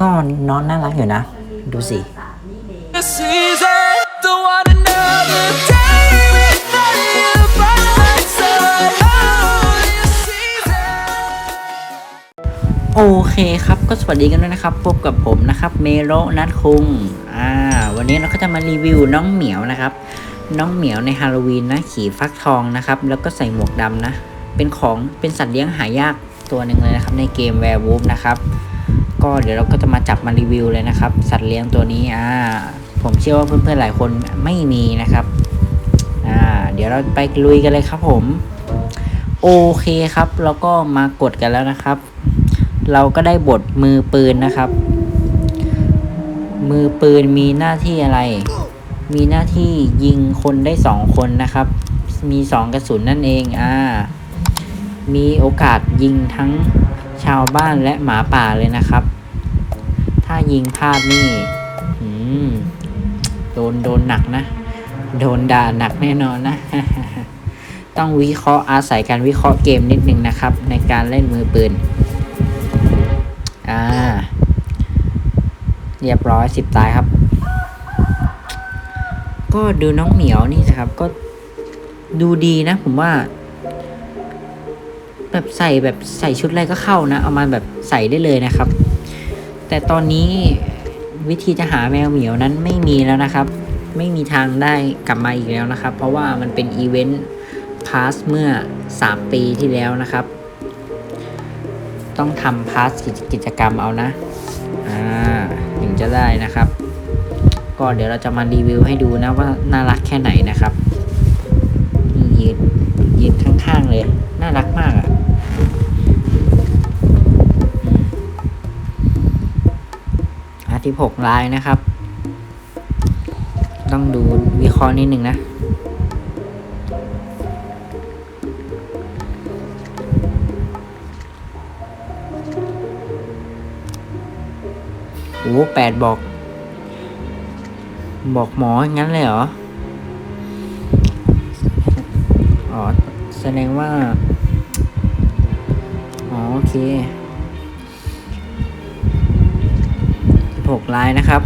ก็น้องน่ารักอยู่นะ ดูสิ This is it. Don't want another day without you by my side. Oh, this is it. โอเคครับก็สวัสดีกันด้วยนะครับ พบกับผมนะครับเมโรนัทคุงอ่าวันนี้เราก็จะมารีวิวน้องเหมียวนะครับ น้องเหมียวในฮาโลวีนนะขี่ฟักทองนะครับ แล้วก็ใส่หมวกดำนะ เป็นของเป็นสัตว์เลี้ยงหายากตัวหนึ่งเลยนะครับ ในเกมแวร์วูฟนะครับ ก็เดี๋ยวเราก็จะมาจับมารีวิวเลยนะครับ สัตว์เลี้ยงตัวนี้อ่าผมเชื่อว่าเพื่อนๆหลายคนไม่มีนะครับอ่าเดี๋ยวเราไปลุยกันเลยครับผมโอเคครับ แล้วก็มากดกันแล้วนะครับ เราก็ได้บทมือปืนนะครับ มือปืนมีหน้าที่อะไร มีหน้าที่ยิงคนได้สองคนนะครับ มีสองกระสุนนั่นเองอ่ามีโอกาสยิงทั้ง ชาวบ้านและหมาป่าเลยนะครับ ถ้ายิงพลาดนี่โดนโดนหนักนะ โดนด่าหนักแน่นอนนะ ต้องวิเคราะห์อาศัยการวิเคราะห์เกมนิดนึงนะครับ ในการเล่นมือปืน อ่า เรียบร้อยสิบตายครับ ก็ดูน้องเหมียวนี่สิครับ ก็ดูดีนะผมว่า แบบใส่แบบใส่ชุดอะไรก็เข้านะ เอามาแบบใส่ได้เลยนะครับ แต่ตอนนี้วิธีจะหาแมวเหมียวนั้นไม่มีแล้วนะครับ ไม่มีทางได้กลับมาอีกแล้วนะครับ เพราะว่ามันเป็นอีเวนต์พาสเมื่อ 3 ปีที่แล้วนะครับ ต้องทำพาสกิจกรรมเอานะอ่าถึงจะได้นะครับ ก็เดี๋ยวเราจะมารีวิวให้ดูนะว่าน่ารักแค่ไหนนะครับยืนยืนข้างๆเลย น่ารักมากอะ่ะ อาทิหกลายนะครับ ต้องดูวิเคราะห์นิดหนึ่งนะโอ้แปดบอก บอกหมออย่างนั้นเลยเหรอ อ๋อ แสดงว่า อ๋อ โอเค สิบหกลายนะครับ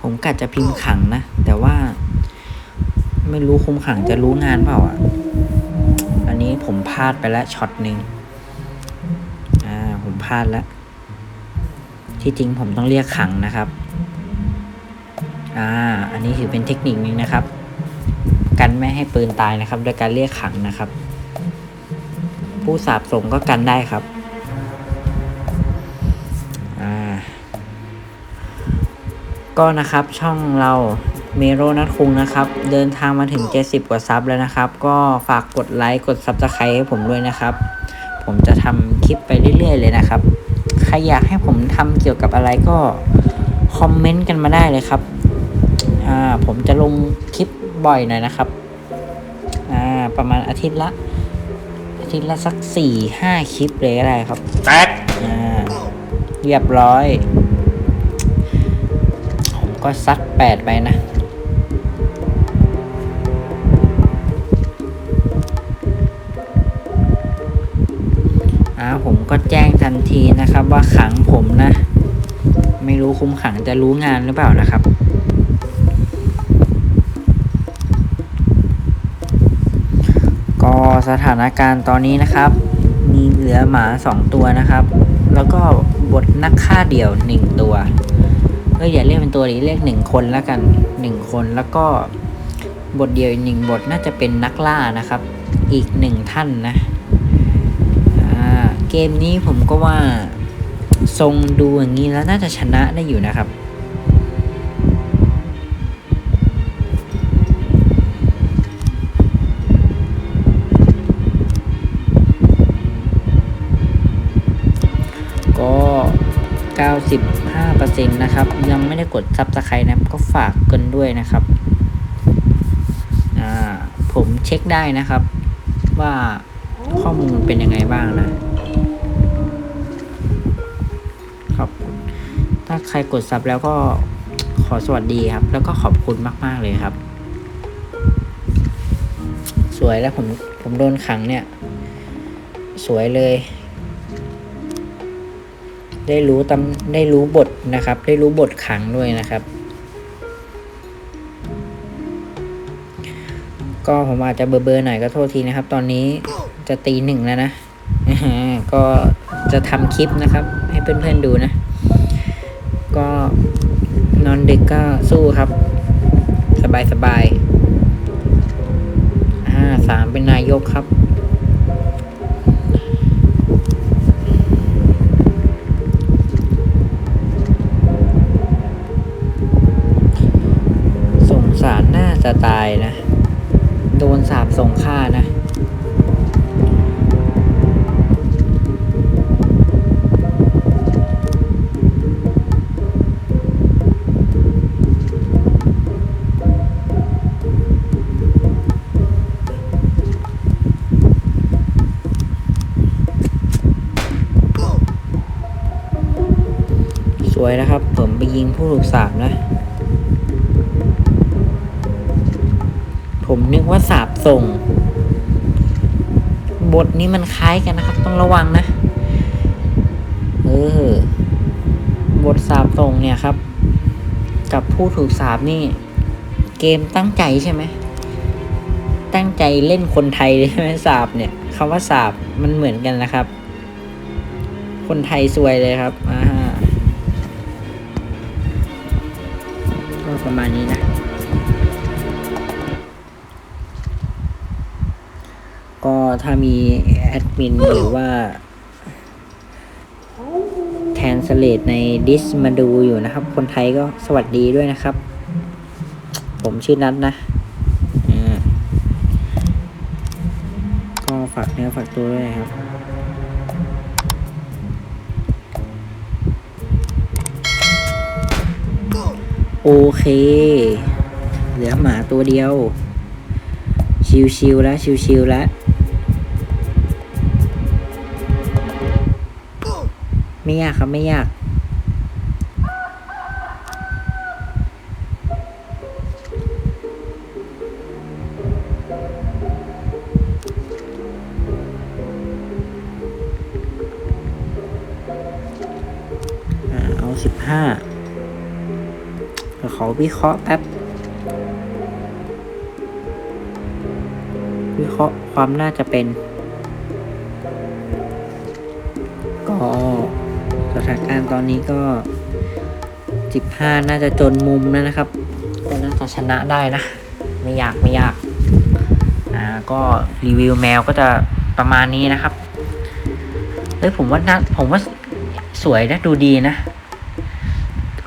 ผมกะจะพิมพ์ขังนะ แต่ว่า ไม่รู้คุมขังจะรู้งานเปล่าอะ อันนี้ผมพลาดไปแล้วช็อตหนึ่งอ่า ผมพลาดแล้ว ที่จริงผมต้องเรียกขังนะครับ อ่า อันนี้ถือเป็นเทคนิคนึงนะครับ กันไม่ให้ปืนตายนะครับ โดยการเรียกขังนะครับ ผู้สาบส่งก็กันได้ครับ อ่า ก็นะครับช่องเราเมโรนัทคุงนะครับ เดินทางมาถึง 70 กว่าซับแล้วนะครับ ก็ฝากกดไลค์ กดซับสไครต์ให้ผมด้วยนะครับ ผมจะทำคลิปไปเรื่อย ๆ เลยนะครับ ใครอยากให้ผมทำเกี่ยวกับอะไรก็คอมเมนต์กันมาได้เลยครับ อ่า ผมจะลงคลิปบ่อยหน่อยนะครับ อ่า ประมาณอาทิตย์ละ อาทิตย์ละสักสี่ห้าคลิปเลยก็ได้ครับ แตก อ่า เรียบร้อย ผมก็ซัดแปดไปนะ ก็แจ้งทันทีนะครับ ว่าขังผมนะ ไม่รู้คุมขังจะรู้งานหรือเปล่านะครับ ก็สถานการณ์ตอนนี้นะครับ มีเหลือหมาสองตัวนะครับ แล้วก็บทนักฆ่าเดี่ยวหนึ่งตัวเอ้ยอย่าเรียกเป็นตัวนี้เรียกหนึ่งคนแล้วกันหนึ่งคนแล้วก็บทเดียวอีกหนึ่งบทน่าจะเป็นนักล่านะครับ อีกหนึ่งท่านนะ เกมนี้ผมก็ว่าทรงดูอย่างนี้แล้วน่าจะชนะได้อยู่นะครับ ก็ 95%นะครับ ยังไม่ได้กดซับสไครต์นะก็ฝากกันด้วยนะครับ ผมเช็คได้นะครับ ว่าข้อมูลเป็นยังไงบ้างนะาใครกดซับแล้วก็ขอสวัสดีครับ แล้วก็ขอบคุณมาก ๆ เลยครับ สวยแล้วผมผมโดนขังเนี่ย สวยเลย ได้รู้ตำได้รู้บทนะครับ ได้รู้บทขังด้วยนะครับ ก็ผมอาจจะเบอร์เบอร์หน่อยก็โทษทีนะครับ ตอนนี้จะตีหนึ่งแล้วนะก็จะทำคลิปนะครับ ให้เพื่อนๆดูนะ ก็นอนดึกก็สู้ครับ สบายสบายๆอ่าสามเป็นนายกครับ สงสารน่าจะตายนะ โดนสาบส่งฆ่านะ วยนะครับ ผมไปยิงผู้ถูกสาบนะ ผมนึกว่าสาบส่ง บทนี้มันคล้ายกันนะครับ ต้องระวังนะเออบทสาบส่งเนี่ยครับ กับผู้ถูกสาบนี่ เกมตั้งใจใช่ไหมตั้งใจเล่นคนไทยเลยใช่ไหมสาบเนี่ยคำว่าสาบมันเหมือนกันนะครับ คนไทยซวยเลยครับอ่า ประมาณนี้นะ ก็ถ้ามีแอดมินหรือว่าแทนสเลตในดิสมาดูอยู่นะครับ คนไทยก็สวัสดีด้วยนะครับ ผมชื่อนัทนะอ่าก็ฝากเนื้อฝากตัวด้วยนะครับ โอเค เหลือหมาตัวเดียว ชิวๆแล้วชิวๆแล้วไม่ยากครับไม่ยากอ่าเอาสิบห้า ดี๋ยวขอวิเคราะห์แป๊บ วิเคราะห์ความน่าจะเป็น ก็สถานการณ์ตอนนี้ก็สิบห้าน่าจะจนมุมแล้วนะครับ ก็น่าจะชนะได้นะ ไม่ยากไม่ยากอ่าก็รีวิวแมวก็จะประมาณนี้นะครับเฮ้ยผมว่าน่าผมว่าสวยนะดูดีนะ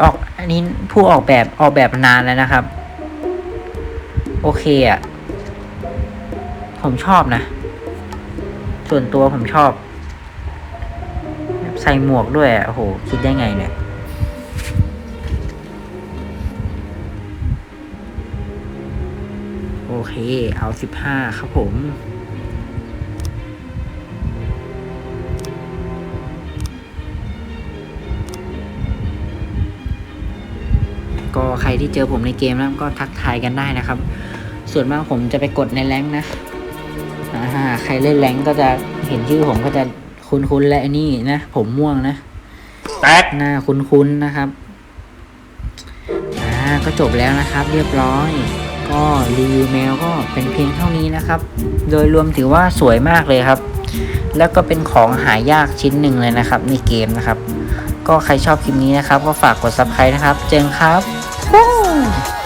ออกอันนี้ผู้ออกแบบออกแบบนานแล้วนะครับ โอเคอะ่ะ ผมชอบนะ ส่วนตัวผมชอบ ใส่หมวกด้วยอะ่ะโอ้โห คิดได้ไงเนี่ยโอเค เอาสิบห้าครับผม ใครที่เจอผมในเกมแล้วก็ทักทายกันได้นะครับ ส่วนมากผมจะไปกดในแรงค์นะอ่าใครเล่นแรงค์ก็จะเห็นชื่อผมก็จะคุ้นๆและไอ้นี่นะ ผมม่วงนะแตกหน้าคุ้นๆนะครับอ่าก็จบแล้วนะครับ เรียบร้อย ก็รีวิวแมวก็เป็นเพียงเท่านี้นะครับ โดยรวมถือว่าสวยมากเลยครับ แล้วก็เป็นของหายากชิ้นหนึ่งเลยนะครับในเกมนะครับ ก็ใครชอบคลิปนี้นะครับ ก็ฝากกด subscribe นะครับ เจอกันครับ Boom!